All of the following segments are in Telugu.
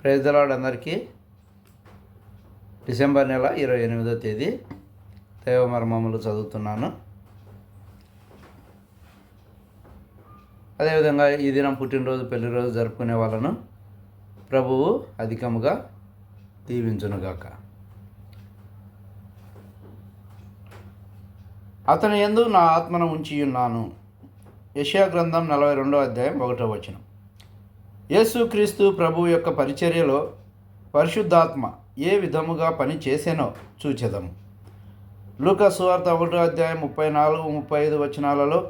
ప్రైజ్లాడ్ అందరికీ. డిసెంబర్ నెల ఇరవై ఎనిమిదో తేదీ దైవమర్మములు చదువుతున్నాను. అదేవిధంగా ఈ దినం పుట్టినరోజు పెళ్ళిరోజు జరుపుకునే వాళ్ళను ప్రభువు అధికముగా దీవించునుగాక. అతని ఎందు నా ఆత్మను ఉంచి ఉన్నాను యశా గ్రంథం నలభై రెండో అధ్యాయం ఒకటో వచనం. యేసుక్రీస్తు ప్రభు యొక్క పరిచర్యలో పరిశుద్ధాత్మ ఏ విధముగా పని చేసేనో చూచెదము లూక సువార్త ఒకటో అధ్యాయం ముప్పై నాలుగు ముప్పై ఐదు వచనాలలో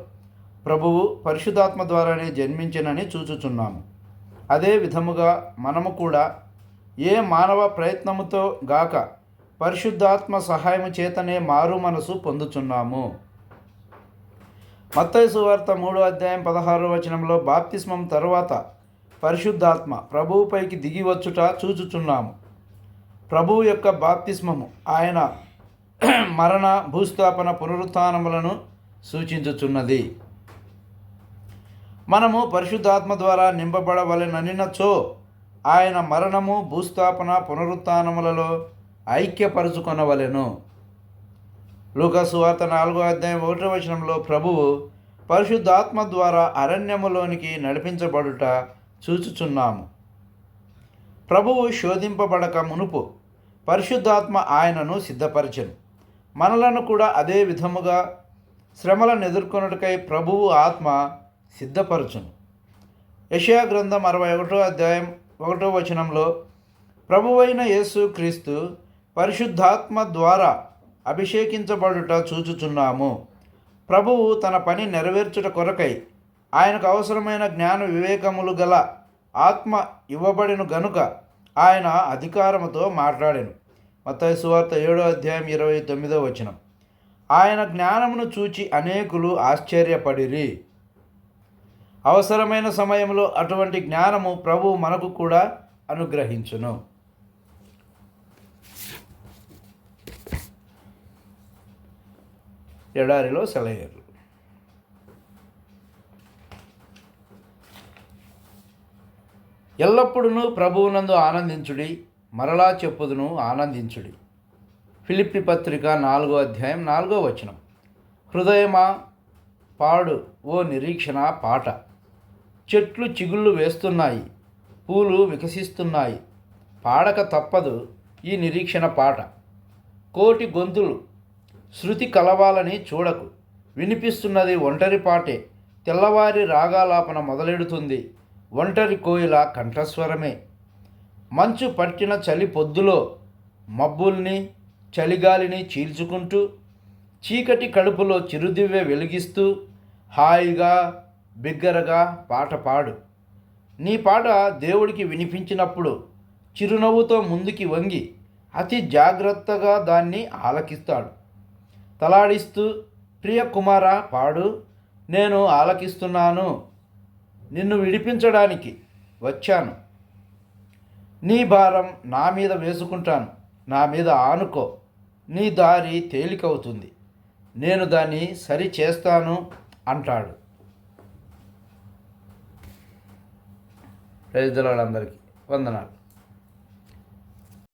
ప్రభువు పరిశుద్ధాత్మ ద్వారానే జన్మించినని చూచుచున్నాము. అదే విధముగా మనము కూడా ఏ మానవ ప్రయత్నముతో గాక పరిశుద్ధాత్మ సహాయము చేతనే మారు మనసు పొందుచున్నాము. మత్తయి సువార్త మూడో అధ్యాయం పదహారో వచనంలో బాప్తిస్మం తరువాత పరిశుద్ధాత్మ ప్రభువుపైకి దిగివచ్చుట చూచుచున్నాము. ప్రభువు యొక్క బాప్తిస్మము ఆయన మరణ భూస్థాపన పునరుత్నములను సూచించుచున్నది. మనము పరిశుద్ధాత్మ ద్వారా నింపబడవలెననినచో ఆయన మరణము భూస్థాపన పునరుత్నములలో ఐక్యపరుచుకొనవలెను. లూకసువార్త నాలుగో అధ్యాయం ఒకటో వచనంలో ప్రభువు పరిశుద్ధాత్మ ద్వారా అరణ్యములోనికి నడిపించబడుట చూచుచున్నాము. ప్రభువు శోధింపబడక మునుపు పరిశుద్ధాత్మ ఆయనను సిద్ధపరచను. మనలను కూడా అదే విధముగా శ్రమలను ఎదుర్కొనుటకై ప్రభువు ఆత్మ సిద్ధపరచును. యషయా గ్రంథం అరవై ఒకటో అధ్యాయం ఒకటో వచనంలో ప్రభువైన యేసు క్రీస్తు పరిశుద్ధాత్మ ద్వారా అభిషేకించబడుట చూచుచున్నాము. ప్రభువు తన పని నెరవేర్చుట కొరకై ఆయనకు అవసరమైన జ్ఞాన వివేకములు గల ఆత్మ ఇవ్వబడిన గనుక ఆయన అధికారముతో మాట్లాడాను. మత్తయి సువార్త ఏడో అధ్యాయం ఇరవై తొమ్మిదో వచనం. ఆయన జ్ఞానమును చూచి అనేకులు ఆశ్చర్యపడిరి. అవసరమైన సమయంలో అటువంటి జ్ఞానము ప్రభు మనకు కూడా అనుగ్రహించును. ఎడారిలో సెలయేరు. ఎల్లప్పుడూ ప్రభువునందు ఆనందించుడి మరలా చెప్పుదును ఆనందించుడి. ఫిలిప్పి పత్రిక నాలుగో అధ్యాయం నాలుగో వచనం. హృదయమా పాడు ఓ నిరీక్షణ పాట. చెట్లు చిగుళ్ళు వేస్తున్నాయి పూలు వికసిస్తున్నాయి. పాడక తప్పదు ఈ నిరీక్షణ పాట. కోటి గొంతులు శృతి కలవాలని చూడకు. వినిపిస్తున్నది ఒంటరి పాటే. తెల్లవారి రాగాలాపన మొదలెడుతుంది. ఒంటరి కోయిల కంఠస్వరమే. మంచు పట్టిన చలి పొద్దులో మబ్బుల్ని చలిగాలిని చీల్చుకుంటూ చీకటి కడుపులో చిరుదివ్వె వెలిగిస్తూ హాయిగా బిగ్గరగా పాట పాడు. నీ పాట దేవుడికి వినిపించినప్పుడు చిరునవ్వుతో ముందుకి వంగి అతి జాగ్రత్తగా దాన్ని ఆలకిస్తాడు. తలాడిస్తూ ప్రియ కుమార పాడు. నేను ఆలకిస్తున్నాను. నిన్ను విడిపించడానికి వచ్చాను. నీ భారం నా మీద వేసుకుంటాను. నా మీద ఆనుకో. నీ దారి తేలికవుతుంది. నేను దాన్ని సరి చేస్తాను అంటాడు రైతులందరికీ వందనాలు.